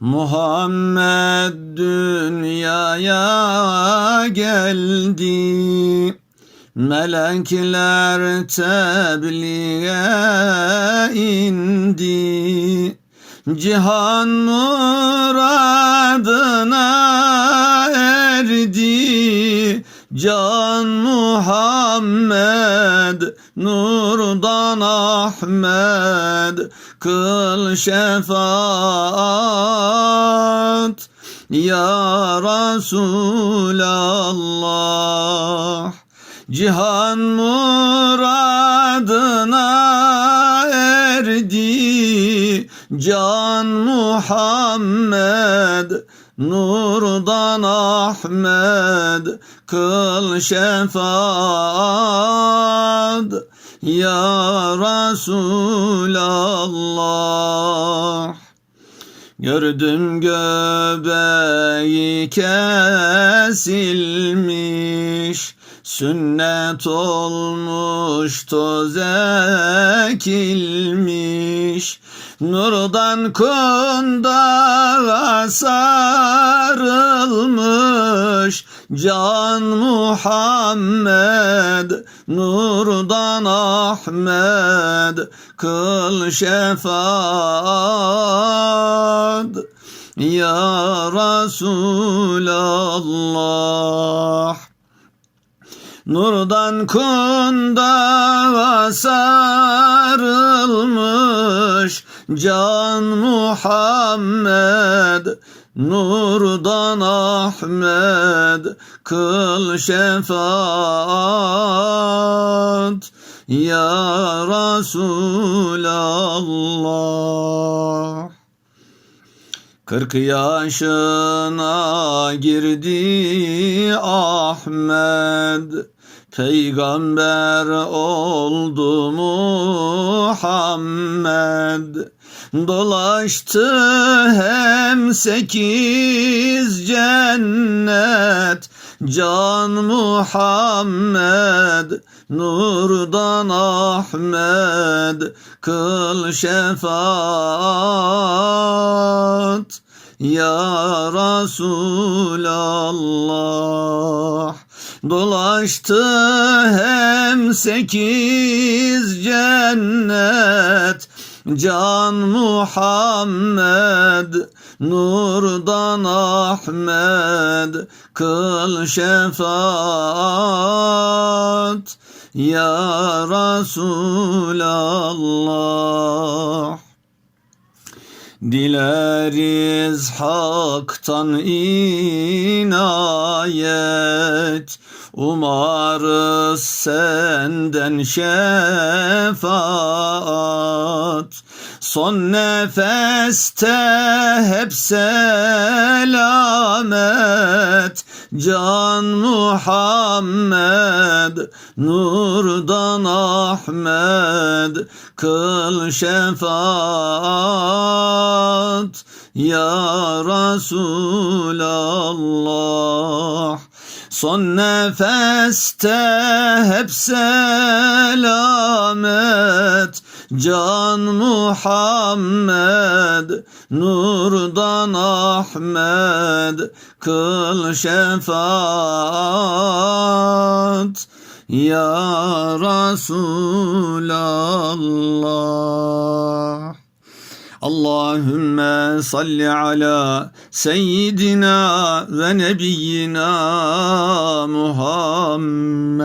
Muhammed dünyaya geldi. Melekler tebliğe indi. Cihan muradına erdi. Can Muhammed Nurdan Ahmed Kıl şefaat. Ya Resulallah Cihan muradına erdi. Can Muhammed Nurdan Ahmed Kıl şefaat Ya Resulallah Gördüm göbeği kesilmiş Sünnet olmuş toz ekilmiş. Nurdan kundağa sarılmış Can Muhammed Nurdan Ahmed Kıl şefaat. Ya Resulallah Nurdan kundağa sarılmış. Can Muhammed Nurdan Ahmed Kıl şefaat. Ya Resulallah. Kırk yaşına girdi Ahmed Peygamber oldu Muhammed. Dolaştı hem sekiz cennet. Can Muhammed Nurdan Ahmed. Kıl şefaat Ya Resulallah Dolaştı hem sekiz cennet. Can Muhammed Nurdan Ahmed Kıl şefaat. Ya Resulallah. Dileriz haktan inayet Umarız senden şefaat. Son nefeste hep selamet. Can Muhammed Nurdan Ahmed Kıl şefaat. Ya Resulallah Son nefeste hep selamet Can Muhammed Nurdan Ahmed Kıl şefaat. Ya Resulallah Allahümme salli ala seyyidina ve nebiyyina Muhammed.